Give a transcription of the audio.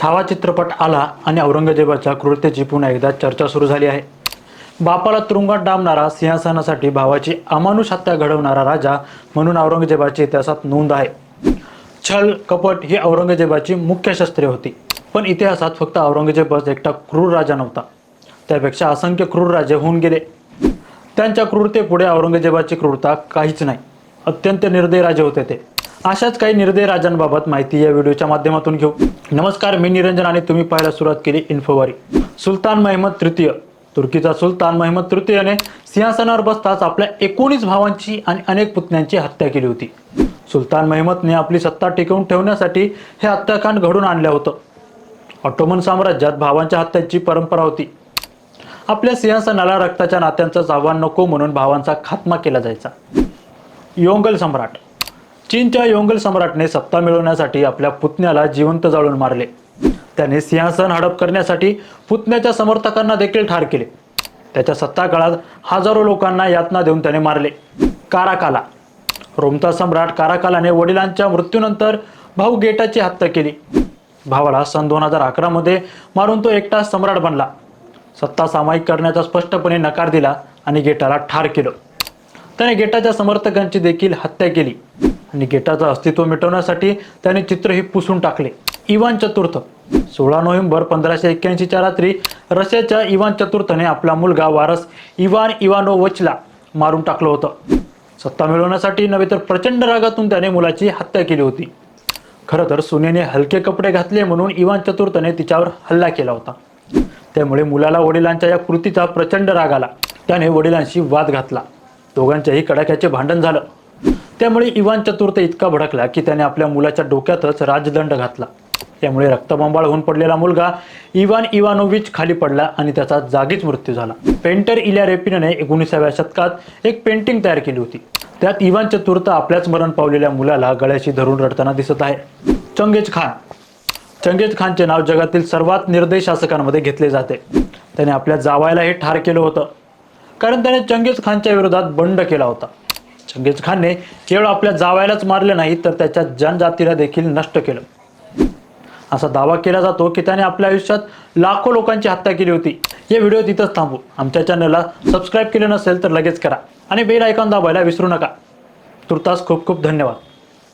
छावा चित्रपट आला आणि औरंगजेबाच्या क्रूरतेची पुन्हा एकदा चर्चा सुरू झाली आहे. बापाला तुरुंगात डांबणारा सिंहासनासाठी भावाची अमानुष हत्या घडवणारा राजा म्हणून औरंगजेबाच्या इतिहासात नोंद आहे. छल कपट ही औरंगजेबाची मुख्य शस्त्रे होती पण इतिहासात फक्त औरंगजेबच एकटा क्रूर राजा नव्हता. त्यापेक्षा असंख्य क्रूर राजे होऊन गेले. त्यांच्या क्रूरतेपुढे औरंगजेबाची क्रूरता काहीच नाही. अत्यंत निर्दयी राजे होते ते. अशाच काही निर्दय राजांबाबत माहिती या व्हिडिओच्या माध्यमातून घेऊ. नमस्कार मी निरंजन आणि तुम्ही पाहायला सुरुवात केली इन्फोवारी. सुलतान महमद तृतीय. तुर्कीचा सुलतान महमद तृतीयने सिंहासनावर बसताच आपल्या एकोणीस भावांची आणि अनेक पुतण्यांची हत्या केली होती. सुलतान महमदने आपली सत्ता टिकवून ठेवण्यासाठी हे हत्याकांड घडून आणलं होतं. ऑटोमन साम्राज्यात भावांच्या हत्याची परंपरा होती. आपल्या सिंहासनाला रक्ताच्या नात्यांचं आव्हान नको म्हणून भावांचा खात्मा केला जायचा. योंगल सम्राट. चीनच्या योंगल सम्राटने सत्ता मिळवण्यासाठी आपल्या पुतण्याला जिवंत जाळून मारले. त्याने सिंहासन हडप करण्यासाठी पुतण्याच्या समर्थकांना देखील ठार केले. त्याच्या सत्ता काळात हजारो लोकांना यातना देऊन त्याने मारले. काराकाला. रोमता सम्राट काराकालाने वडिलांच्या मृत्यूनंतर भाऊ गेटाची हत्या केली. भावाला सन दोन हजार अकरामध्ये मारून तो एकटा सम्राट बनला. सत्ता सामायिक करण्याचा स्पष्टपणे नकार दिला आणि गेटाला ठार केलं. त्याने गेटाच्या समर्थकांची देखील हत्या केली. आणि गेटाचं अस्तित्व मिटवण्यासाठी त्याने चित्र हे पुसून टाकले. इवान चतुर्थ. सोळा नोव्हेंबर पंधराशे एक्क्याऐंशीच्या रात्री रशियाच्या इवान चतुर्थने आपला मुलगा वारस इवान इवानोवचला मारून टाकलं होतं. सत्ता मिळवण्यासाठी नव्हे तर प्रचंड रागातून त्याने मुलाची हत्या केली होती. खरं तर सुनेने हलके कपडे घातले म्हणून इवान चतुर्थने तिच्यावर हल्ला केला होता. त्यामुळे मुलाला वडिलांच्या या कृतीचा प्रचंड राग आला. त्याने वडिलांशी वाद घातला. दोघांच्याही कडाक्याचे भांडण झालं. त्यामुळे इवान चतुर्थ इतका भडकला की त्याने आपल्या मुलाच्या डोक्यातच राजदंड घातला. त्यामुळे रक्तबंबाळ होऊन पडलेला मुलगा इवान इवानोविच खाली पडला आणि त्याचा जागीच मृत्यू झाला. पेंटर इल्या रेपिनने एकोणीसाव्या शतकात एक पेंटिंग तयार केली होती. त्यात इवान चतुर्थ आपल्याच मरण पावलेल्या मुलाला गळ्याशी धरून रडताना दिसत आहे. Genghis Khan. चंगेज खानचे नाव जगातील सर्वात निर्दय शासकांमध्ये घेतले जाते. त्याने आपल्या जावायलाही ठार केलं होतं. कारण त्याने चंगेज खानच्या विरोधात बंड केला होता. चंगेज खानने केवळ आपल्या जावायलाच मारले नाही तर त्याच्या जनजातीला देखील नष्ट केलं. असा दावा केला जातो की त्याने आपल्या आयुष्यात लाखो लोकांची हत्या केली होती. हे व्हिडिओ तिथंच थांबू. आमच्या चॅनलला सबस्क्राईब केलं नसेल तर लगेच करा. आणि बेल आयकॉन दाबायला विसरू नका. तुर्तास खूप खूप धन्यवाद.